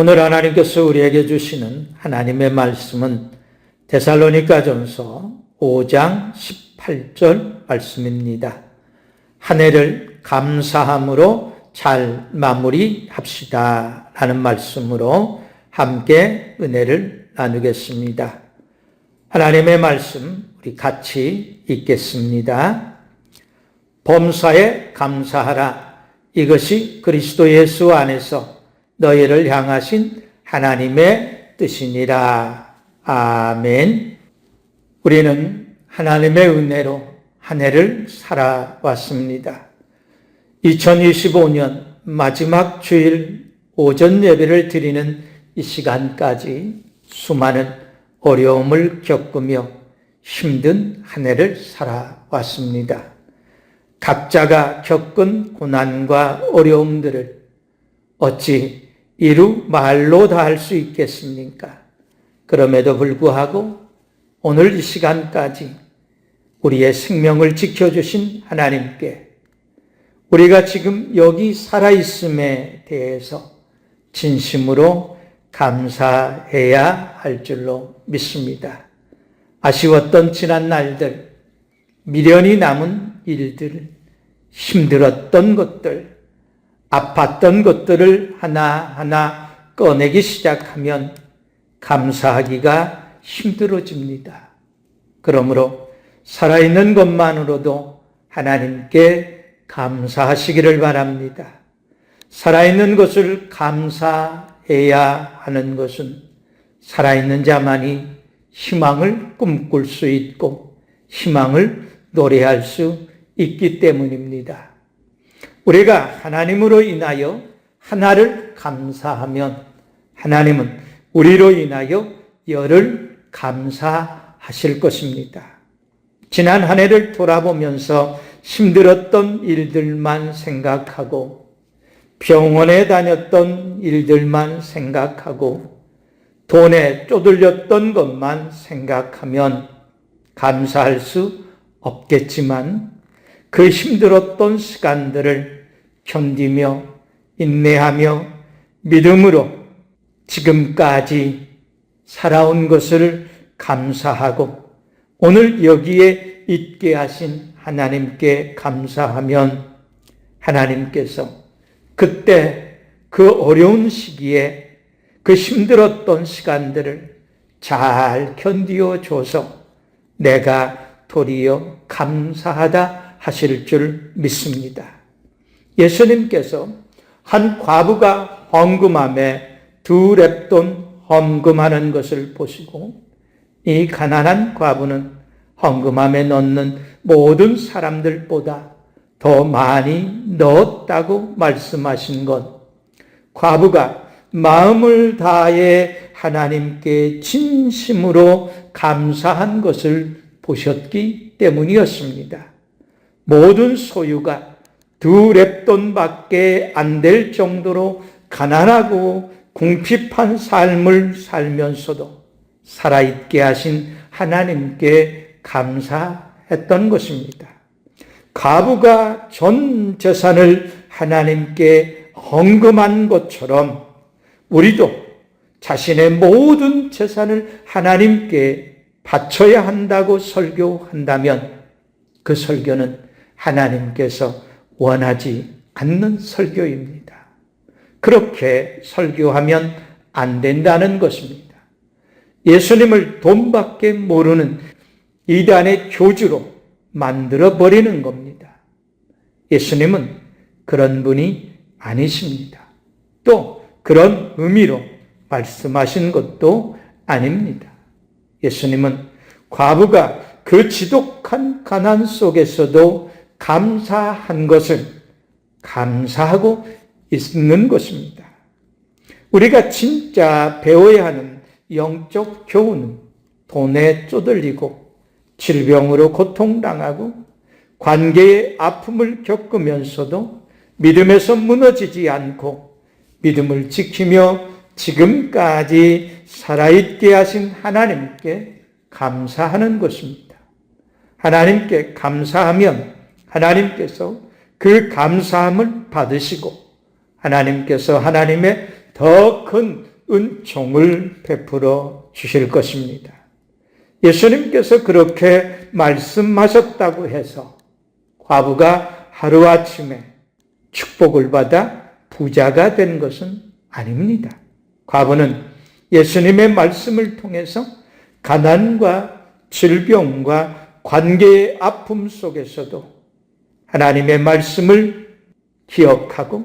오늘 하나님께서 우리에게 주시는 하나님의 말씀은 데살로니가 전서 5장 18절 말씀입니다. 한 해를 감사함으로 잘 마무리합시다. 라는 말씀으로 함께 은혜를 나누겠습니다. 하나님의 말씀 우리 같이 읽겠습니다. 범사에 감사하라. 이것이 그리스도 예수 안에서 너희를 향하신 하나님의 뜻이니라. 아멘. 우리는 하나님의 은혜로 한 해를 살아왔습니다. 2025년 마지막 주일 오전 예배를 드리는 이 시간까지 수많은 어려움을 겪으며 힘든 한 해를 살아왔습니다. 각자가 겪은 고난과 어려움들을 어찌 이루 말로 다 할 수 있겠습니까? 그럼에도 불구하고 오늘 이 시간까지 우리의 생명을 지켜주신 하나님께 우리가 지금 여기 살아있음에 대해서 진심으로 감사해야 할 줄로 믿습니다. 아쉬웠던 지난 날들, 미련이 남은 일들, 힘들었던 것들, 아팠던 것들을 하나하나 꺼내기 시작하면 감사하기가 힘들어집니다. 그러므로 살아있는 것만으로도 하나님께 감사하시기를 바랍니다. 살아있는 것을 감사해야 하는 것은 살아있는 자만이 희망을 꿈꿀 수 있고 희망을 노래할 수 있기 때문입니다. 우리가 하나님으로 인하여 하나를 감사하면 하나님은 우리로 인하여 열을 감사하실 것입니다. 지난 한 해를 돌아보면서 힘들었던 일들만 생각하고 병원에 다녔던 일들만 생각하고 돈에 쪼들렸던 것만 생각하면 감사할 수 없겠지만 그 힘들었던 시간들을 견디며 인내하며 믿음으로 지금까지 살아온 것을 감사하고 오늘 여기에 있게 하신 하나님께 감사하면 하나님께서 그때 그 어려운 시기에 그 힘들었던 시간들을 잘 견디어 줘서 내가 도리어 감사하다 하실 줄 믿습니다. 예수님께서 한 과부가 헌금함에 두 랩돈 헌금하는 것을 보시고 이 가난한 과부는 헌금함에 넣는 모든 사람들보다 더 많이 넣었다고 말씀하신 것. 과부가 마음을 다해 하나님께 진심으로 감사한 것을 보셨기 때문이었습니다. 모든 소유가 두 랩돈밖에 안 될 정도로 가난하고 궁핍한 삶을 살면서도 살아있게 하신 하나님께 감사했던 것입니다. 가부가 전 재산을 하나님께 헌금한 것처럼 우리도 자신의 모든 재산을 하나님께 바쳐야 한다고 설교한다면 그 설교는 하나님께서 원하지 않는 설교입니다. 그렇게 설교하면 안 된다는 것입니다. 예수님을 돈밖에 모르는 이단의 교주로 만들어 버리는 겁니다. 예수님은 그런 분이 아니십니다. 또 그런 의미로 말씀하신 것도 아닙니다. 예수님은 과부가 그 지독한 가난 속에서도 감사한 것을 감사하고 있는 것입니다. 우리가 진짜 배워야 하는 영적 교훈은 돈에 쪼들리고 질병으로 고통당하고 관계의 아픔을 겪으면서도 믿음에서 무너지지 않고 믿음을 지키며 지금까지 살아있게 하신 하나님께 감사하는 것입니다. 하나님께 감사하면 하나님께서 그 감사함을 받으시고 하나님께서 하나님의 더 큰 은총을 베풀어 주실 것입니다. 예수님께서 그렇게 말씀하셨다고 해서 과부가 하루아침에 축복을 받아 부자가 된 것은 아닙니다. 과부는 예수님의 말씀을 통해서 가난과 질병과 관계의 아픔 속에서도 하나님의 말씀을 기억하고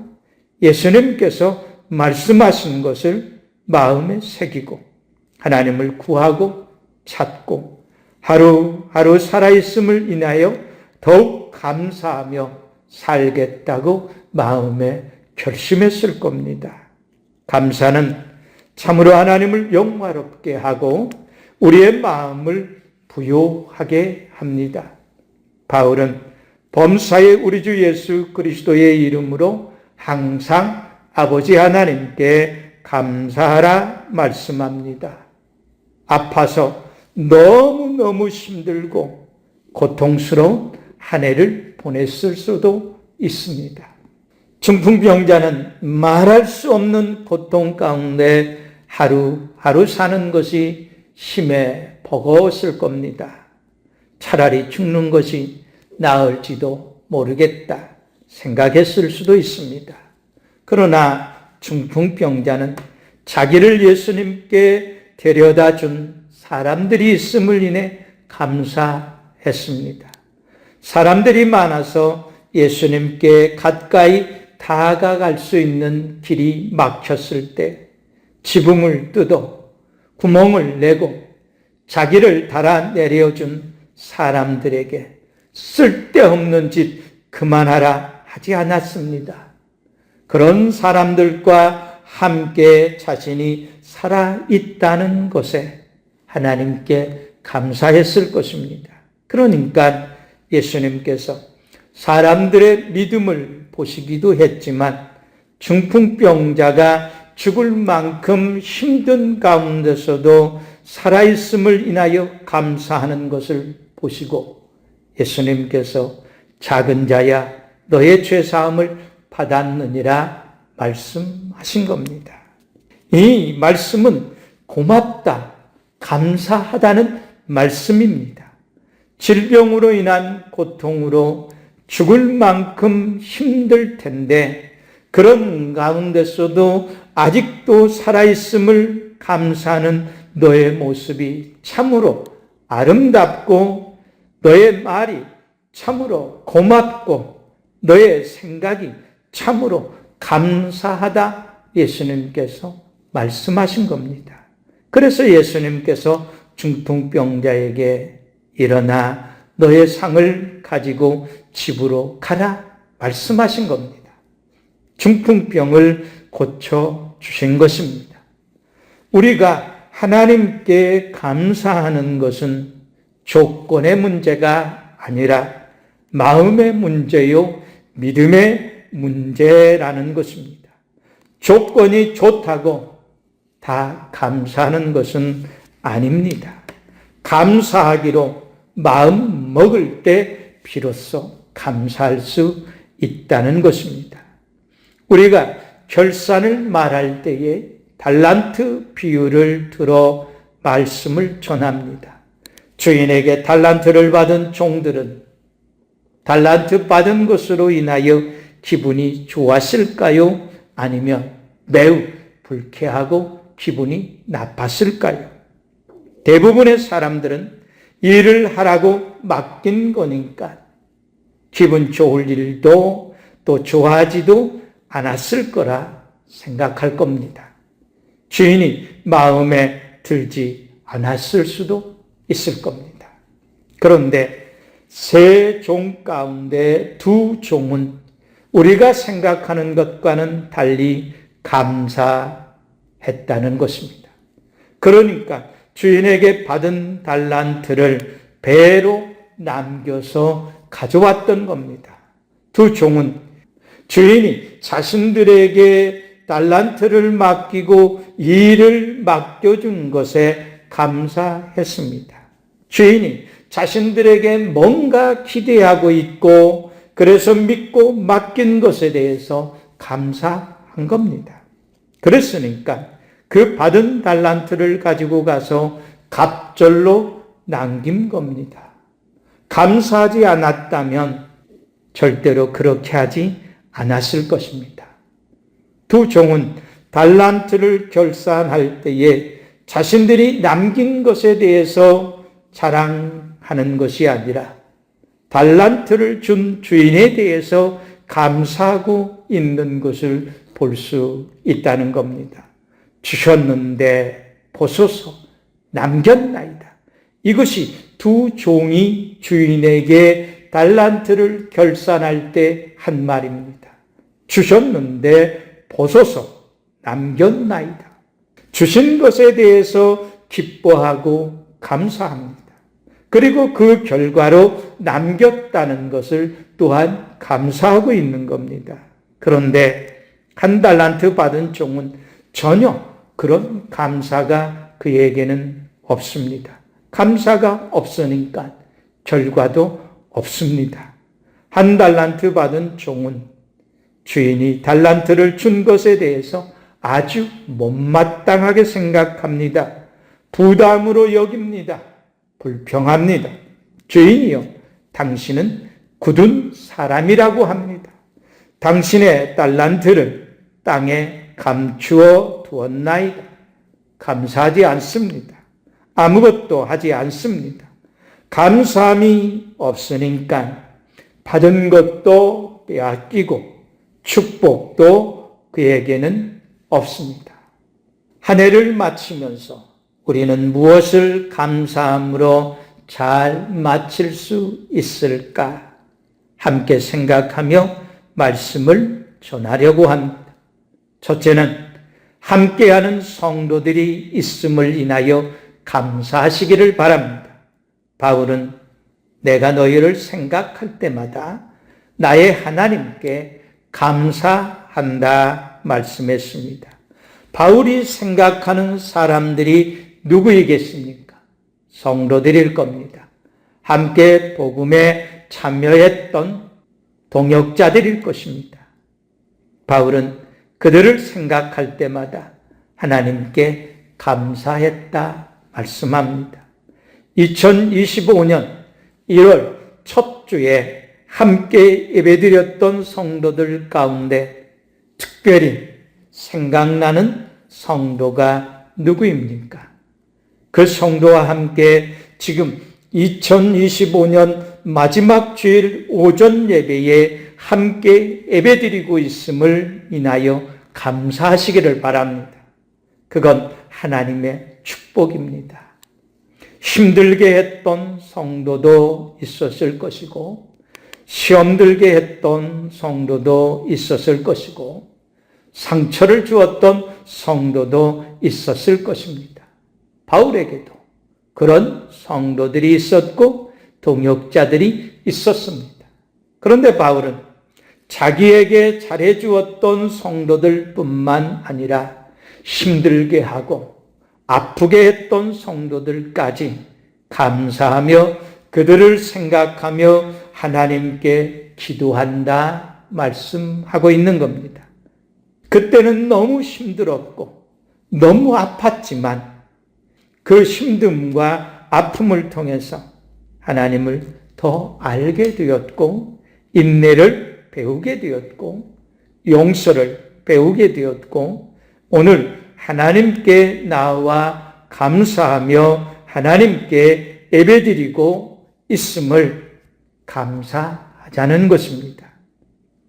예수님께서 말씀하신 것을 마음에 새기고 하나님을 구하고 찾고 하루하루 살아있음을 인하여 더욱 감사하며 살겠다고 마음에 결심했을 겁니다. 감사는 참으로 하나님을 영화롭게 하고 우리의 마음을 부요하게 합니다. 바울은 범사의 우리 주 예수 그리스도의 이름으로 항상 아버지 하나님께 감사하라 말씀합니다. 아파서 너무너무 힘들고 고통스러운 한 해를 보냈을 수도 있습니다. 중풍병자는 말할 수 없는 고통 가운데 하루하루 사는 것이 심해 버거웠을 겁니다. 차라리 죽는 것이 나을지도 모르겠다 생각했을 수도 있습니다. 그러나 중풍병자는 자기를 예수님께 데려다 준 사람들이 있음을 인해 감사했습니다. 사람들이 많아서 예수님께 가까이 다가갈 수 있는 길이 막혔을 때 지붕을 뜯어 구멍을 내고 자기를 달아 내려준 사람들에게 쓸데없는 짓 그만하라 하지 않았습니다. 그런 사람들과 함께 자신이 살아 있다는 것에 하나님께 감사했을 것입니다. 그러니까 예수님께서 사람들의 믿음을 보시기도 했지만 중풍병자가 죽을 만큼 힘든 가운데서도 살아있음을 인하여 감사하는 것을 보시고 예수님께서 작은 자야 너의 죄사함을 받았느니라 말씀하신 겁니다. 이 말씀은 고맙다, 감사하다는 말씀입니다. 질병으로 인한 고통으로 죽을 만큼 힘들 텐데 그런 가운데서도 아직도 살아있음을 감사하는 너의 모습이 참으로 아름답고 너의 말이 참으로 고맙고 너의 생각이 참으로 감사하다 예수님께서 말씀하신 겁니다. 그래서 예수님께서 중풍병자에게 일어나 너의 상을 가지고 집으로 가라 말씀하신 겁니다. 중풍병을 고쳐 주신 것입니다. 우리가 하나님께 감사하는 것은 조건의 문제가 아니라 마음의 문제요, 믿음의 문제라는 것입니다. 조건이 좋다고 다 감사하는 것은 아닙니다. 감사하기로 마음 먹을 때 비로소 감사할 수 있다는 것입니다. 우리가 결산을 말할 때에 달란트 비유를 들어 말씀을 전합니다. 주인에게 달란트를 받은 종들은 달란트 받은 것으로 인하여 기분이 좋았을까요? 아니면 매우 불쾌하고 기분이 나빴을까요? 대부분의 사람들은 일을 하라고 맡긴 거니까 기분 좋을 일도 또 좋아하지도 않았을 거라 생각할 겁니다. 주인이 마음에 들지 않았을 수도 있을 겁니다. 그런데 세 종 가운데 두 종은 우리가 생각하는 것과는 달리 감사했다는 것입니다. 그러니까 주인에게 받은 달란트를 배로 남겨서 가져왔던 겁니다. 두 종은 주인이 자신들에게 달란트를 맡기고 일을 맡겨준 것에 감사했습니다. 주인이 자신들에게 뭔가 기대하고 있고 그래서 믿고 맡긴 것에 대해서 감사한 겁니다. 그랬으니까 그 받은 달란트를 가지고 가서 갑절로 남긴 겁니다. 감사하지 않았다면 절대로 그렇게 하지 않았을 것입니다. 두 종은 달란트를 결산할 때에 자신들이 남긴 것에 대해서 자랑하는 것이 아니라 달란트를 준 주인에 대해서 감사하고 있는 것을 볼 수 있다는 겁니다. 주셨는데 보소서 남겼나이다. 이것이 두 종이 주인에게 달란트를 결산할 때 한 말입니다. 주셨는데 보소서 남겼나이다. 주신 것에 대해서 기뻐하고 감사합니다. 그리고 그 결과로 남겼다는 것을 또한 감사하고 있는 겁니다. 그런데 한 달란트 받은 종은 전혀 그런 감사가 그에게는 없습니다. 감사가 없으니까 결과도 없습니다. 한 달란트 받은 종은 주인이 달란트를 준 것에 대해서 아주 못마땅하게 생각합니다. 부담으로 여깁니다. 불평합니다. 주인이요, 당신은 굳은 사람이라고 합니다. 당신의 달란트를 땅에 감추어 두었나이다. 감사하지 않습니다. 아무것도 하지 않습니다. 감사함이 없으니까 받은 것도 빼앗기고 축복도 그에게는 없습니다. 한 해를 마치면서 우리는 무엇을 감사함으로 잘 마칠 수 있을까? 함께 생각하며 말씀을 전하려고 합니다. 첫째는 함께하는 성도들이 있음을 인하여 감사하시기를 바랍니다. 바울은 내가 너희를 생각할 때마다 나의 하나님께 감사 한다 말씀했습니다. 바울이 생각하는 사람들이 누구이겠습니까? 성도들일 겁니다. 함께 복음에 참여했던 동역자들일 것입니다. 바울은 그들을 생각할 때마다 하나님께 감사했다 말씀합니다. 2025년 1월 첫 주에 함께 예배드렸던 성도들 가운데 특별히 생각나는 성도가 누구입니까? 그 성도와 함께 지금 2025년 마지막 주일 오전 예배에 함께 예배드리고 있음을 인하여 감사하시기를 바랍니다. 그건 하나님의 축복입니다. 힘들게 했던 성도도 있었을 것이고, 시험 들게 했던 성도도 있었을 것이고, 상처를 주었던 성도도 있었을 것입니다. 바울에게도 그런 성도들이 있었고, 동역자들이 있었습니다. 그런데 바울은 자기에게 잘해주었던 성도들 뿐만 아니라 힘들게 하고 아프게 했던 성도들까지 감사하며 그들을 생각하며 하나님께 기도한다 말씀하고 있는 겁니다. 그때는 너무 힘들었고 너무 아팠지만 그 힘듦과 아픔을 통해서 하나님을 더 알게 되었고 인내를 배우게 되었고 용서를 배우게 되었고 오늘 하나님께 나와 감사하며 하나님께 예배드리고 있음을 감사하자는 것입니다.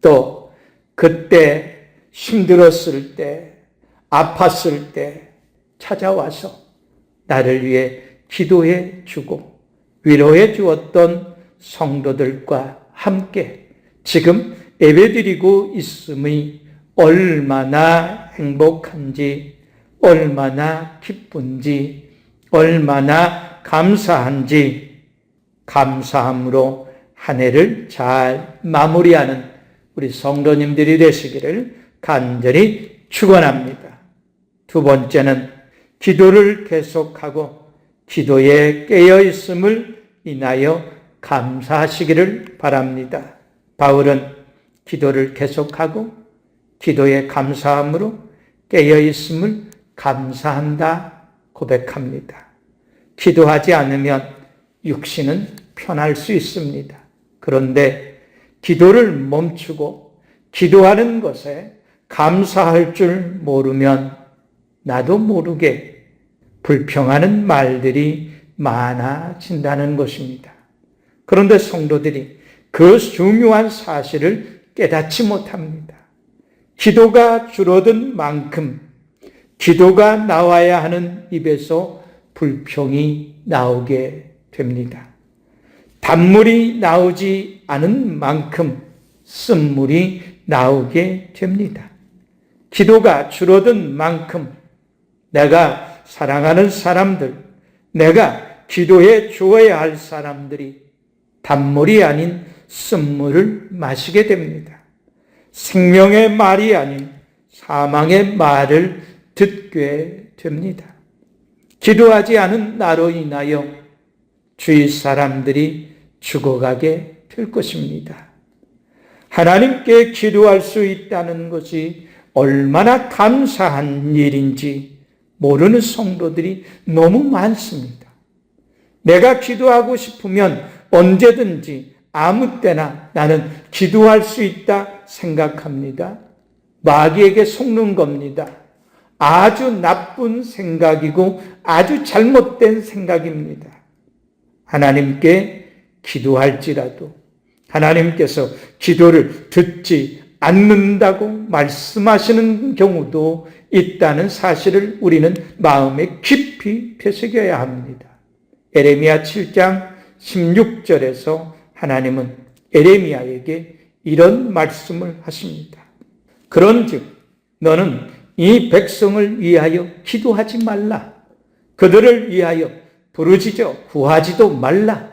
또 그때 힘들었을 때 아팠을 때 찾아와서 나를 위해 기도해 주고 위로해 주었던 성도들과 함께 지금 예배드리고 있음이 얼마나 행복한지 얼마나 기쁜지, 얼마나 감사한지, 감사함으로 한 해를 잘 마무리하는 우리 성도님들이 되시기를 간절히 축원합니다. 두 번째는 기도를 계속하고 기도에 깨어 있음을 인하여 감사하시기를 바랍니다. 바울은 기도를 계속하고 기도에 감사함으로 깨어 있음을 감사한다 고백합니다. 기도하지 않으면 육신은 편할 수 있습니다. 그런데 기도를 멈추고 기도하는 것에 감사할 줄 모르면 나도 모르게 불평하는 말들이 많아진다는 것입니다. 그런데 성도들이 그 중요한 사실을 깨닫지 못합니다. 기도가 줄어든 만큼 기도가 나와야 하는 입에서 불평이 나오게 됩니다. 단물이 나오지 않은 만큼 쓴물이 나오게 됩니다. 기도가 줄어든 만큼 내가 사랑하는 사람들, 내가 기도해 주어야 할 사람들이 단물이 아닌 쓴물을 마시게 됩니다. 생명의 말이 아닌 사망의 말을 듣게 됩니다. 기도하지 않은 나로 인하여 주위 사람들이 죽어가게 될 것입니다. 하나님께 기도할 수 있다는 것이 얼마나 감사한 일인지 모르는 성도들이 너무 많습니다. 내가 기도하고 싶으면 언제든지 아무 때나 나는 기도할 수 있다 생각합니다. 마귀에게 속는 겁니다. 아주 나쁜 생각이고 아주 잘못된 생각입니다. 하나님께 기도할지라도 하나님께서 기도를 듣지 않는다고 말씀하시는 경우도 있다는 사실을 우리는 마음에 깊이 되새겨야 합니다. 에레미야 7장 16절에서 하나님은 에레미야에게 이런 말씀을 하십니다. 그런즉 너는 이 백성을 위하여 기도하지 말라. 그들을 위하여 부르짖어 구하지도 말라.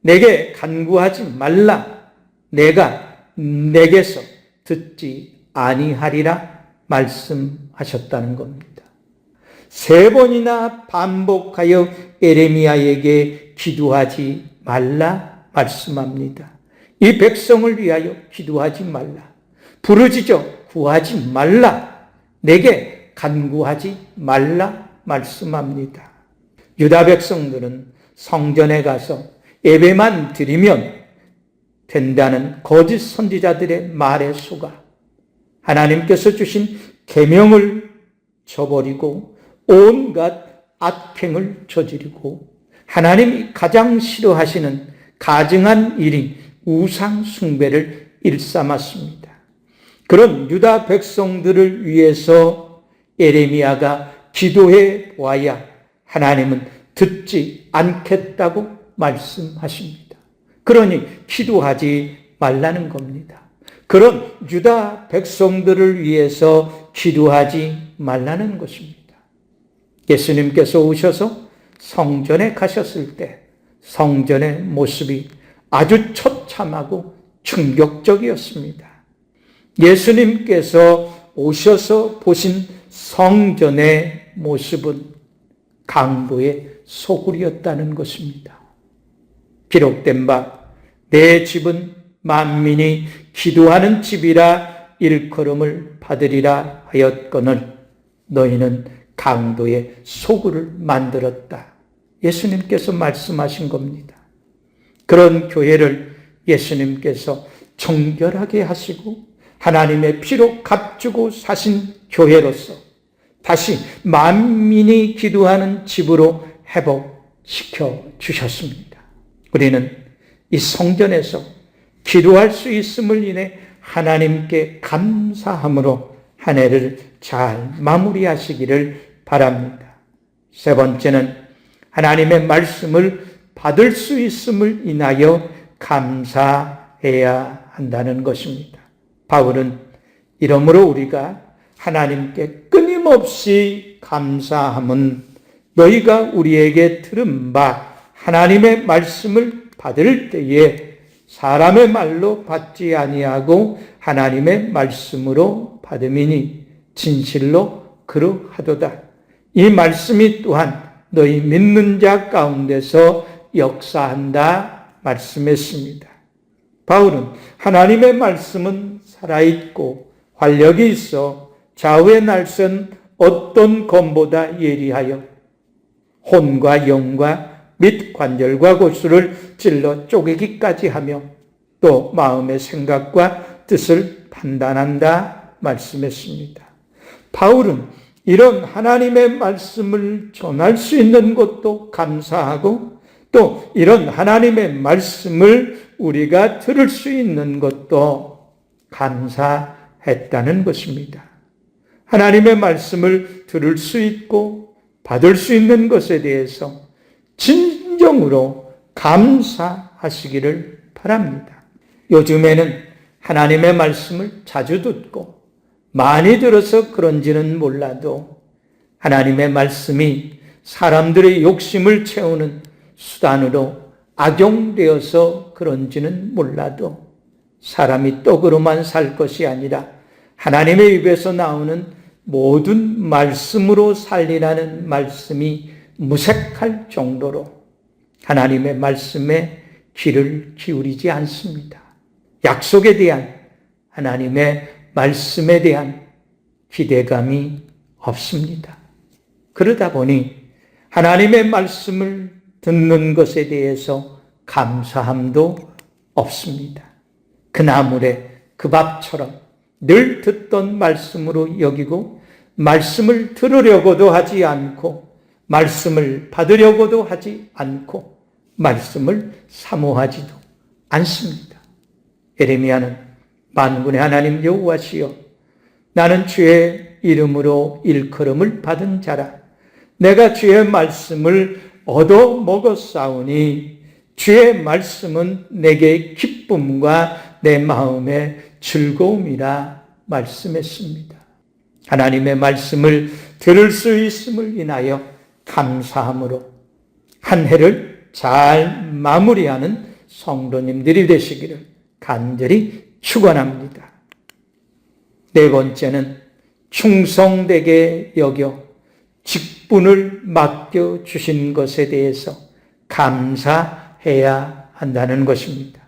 내게 간구하지 말라. 내가 내게서 듣지 아니하리라 말씀하셨다는 겁니다. 세 번이나 반복하여 에레미야에게 기도하지 말라 말씀합니다. 이 백성을 위하여 기도하지 말라. 부르짖어 구하지 말라. 내게 간구하지 말라 말씀합니다. 유다 백성들은 성전에 가서 예배만 드리면 된다는 거짓 선지자들의 말에 속아 하나님께서 주신 계명을 저버리고 온갖 악행을 저지르고 하나님이 가장 싫어하시는 가증한 일인 우상 숭배를 일삼았습니다. 그런 유다 백성들을 위해서 에레미야가 기도해 보아야 하나님은 듣지 않겠다고 말씀하십니다. 그러니 기도하지 말라는 겁니다. 그런 유다 백성들을 위해서 기도하지 말라는 것입니다. 예수님께서 오셔서 성전에 가셨을 때 성전의 모습이 아주 처참하고 충격적이었습니다. 예수님께서 오셔서 보신 성전의 모습은 강도의 소굴이었다는 것입니다. 기록된 바, 내 집은 만민이 기도하는 집이라 일컬음을 받으리라 하였거늘 너희는 강도의 소굴을 만들었다. 예수님께서 말씀하신 겁니다. 그런 교회를 예수님께서 정결하게 하시고 하나님의 피로 값주고 사신 교회로서 다시 만민이 기도하는 집으로 회복시켜 주셨습니다. 우리는 이 성전에서 기도할 수 있음을 인해 하나님께 감사함으로 한 해를 잘 마무리하시기를 바랍니다. 세 번째는 하나님의 말씀을 받을 수 있음을 인하여 감사해야 한다는 것입니다. 바울은 이러므로 우리가 하나님께 끊임없이 감사함은 너희가 우리에게 들은 바 하나님의 말씀을 받을 때에 사람의 말로 받지 아니하고 하나님의 말씀으로 받음이니 진실로 그러하도다. 이 말씀이 또한 너희 믿는 자 가운데서 역사한다 말씀했습니다. 바울은 하나님의 말씀은 살아있고 활력이 있어 좌우의 날선 어떤 검보다 예리하여 혼과 영과 및 관절과 골수를 찔러 쪼개기까지 하며 또 마음의 생각과 뜻을 판단한다 말씀했습니다. 바울은 이런 하나님의 말씀을 전할 수 있는 것도 감사하고 또 이런 하나님의 말씀을 우리가 들을 수 있는 것도 감사했다는 것입니다. 하나님의 말씀을 들을 수 있고 받을 수 있는 것에 대해서 진정으로 감사하시기를 바랍니다. 요즘에는 하나님의 말씀을 자주 듣고 많이 들어서 그런지는 몰라도 하나님의 말씀이 사람들의 욕심을 채우는 수단으로 악용되어서 그런지는 몰라도 사람이 떡으로만 살 것이 아니라 하나님의 입에서 나오는 모든 말씀으로 살리라는 말씀이 무색할 정도로 하나님의 말씀에 귀를 기울이지 않습니다. 약속에 대한 하나님의 말씀에 대한 기대감이 없습니다. 그러다 보니 하나님의 말씀을 듣는 것에 대해서 감사함도 없습니다. 그 나물에 그 밥처럼 늘 듣던 말씀으로 여기고 말씀을 들으려고도 하지 않고 말씀을 받으려고도 하지 않고 말씀을 사모하지도 않습니다. 에레미야는 만군의 하나님 여호와시여 나는 주의 이름으로 일컬음을 받은 자라 내가 주의 말씀을 얻어 먹었사오니 주의 말씀은 내게 기쁨과 내 마음의 즐거움이라 말씀했습니다. 하나님의 말씀을 들을 수 있음을 인하여 감사함으로 한 해를 잘 마무리하는 성도님들이 되시기를 간절히 축원합니다. 네 번째는 충성되게 여겨 직분을 맡겨 주신 것에 대해서 감사해야 한다는 것입니다.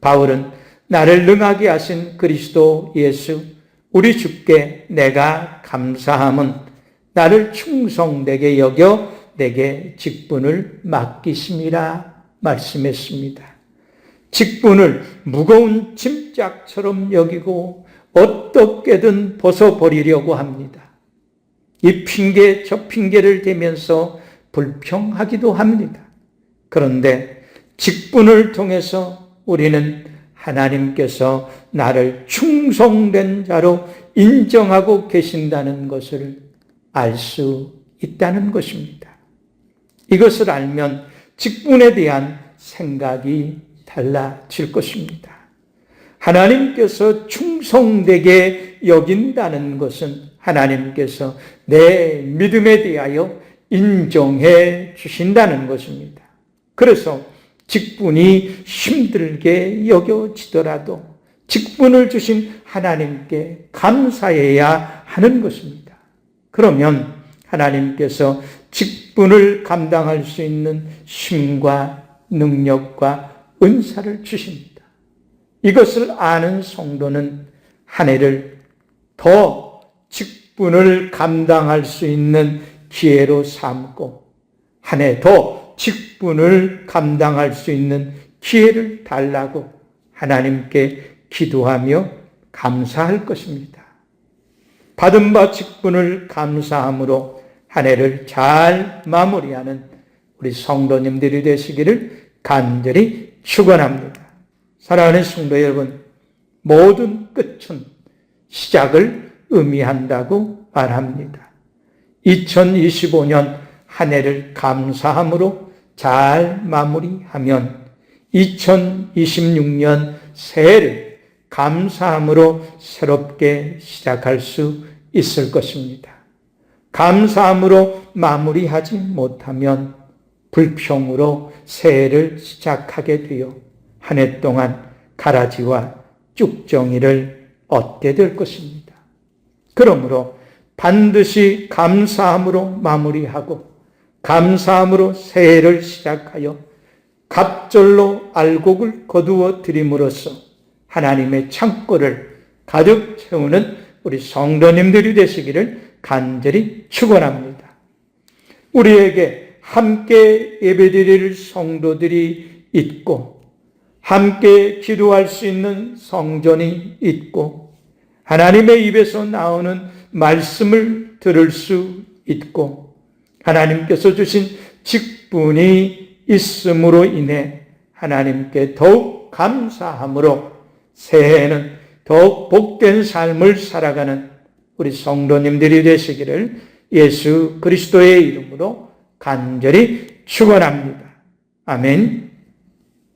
바울은 나를 능하게 하신 그리스도 예수 우리 주께 내가 감사함은 나를 충성되게 여겨 내게 직분을 맡기심이라 말씀했습니다. 직분을 무거운 짐짝처럼 여기고 어떻게든 벗어버리려고 합니다. 이 핑계 저 핑계를 대면서 불평하기도 합니다. 그런데 직분을 통해서 우리는 하나님께서 나를 충성된 자로 인정하고 계신다는 것을 알 수 있다는 것입니다. 이것을 알면 직분에 대한 생각이 달라질 것입니다. 하나님께서 충성되게 여긴다는 것은 하나님께서 내 믿음에 대하여 인정해 주신다는 것입니다. 그래서 직분이 힘들게 여겨지더라도 직분을 주신 하나님께 감사해야 하는 것입니다. 그러면 하나님께서 직분을 감당할 수 있는 힘과 능력과 은사를 주십니다. 이것을 아는 성도는 한 해를 더 직분을 감당할 수 있는 기회로 삼고 한 해 더 직분을 감당할 수 있는 기회를 달라고 하나님께 기도하며 감사할 것입니다. 받은 바 직분을 감사함으로 한 해를 잘 마무리하는 우리 성도님들이 되시기를 간절히 축원합니다. 사랑하는 성도 여러분, 모든 끝은 시작을 의미한다고 말합니다. 2025년 한 해를 감사함으로 잘 마무리하면 2026년 새해를 감사함으로 새롭게 시작할 수 있을 것입니다. 감사함으로 마무리하지 못하면 불평으로 새해를 시작하게 되어 한 해 동안 가라지와 쭉정이를 얻게 될 것입니다. 그러므로 반드시 감사함으로 마무리하고 감사함으로 새해를 시작하여 갑절로 알곡을 거두어 드림으로써 하나님의 창고를 가득 채우는 우리 성도님들이 되시기를 간절히 축원합니다. 우리에게 함께 예배드릴 성도들이 있고 함께 기도할 수 있는 성전이 있고 하나님의 입에서 나오는 말씀을 들을 수 있고 하나님께서 주신 직분이 있음으로 인해 하나님께 더욱 감사함으로 새해에는 더욱 복된 삶을 살아가는 우리 성도님들이 되시기를 예수 그리스도의 이름으로 간절히 축원합니다. 아멘.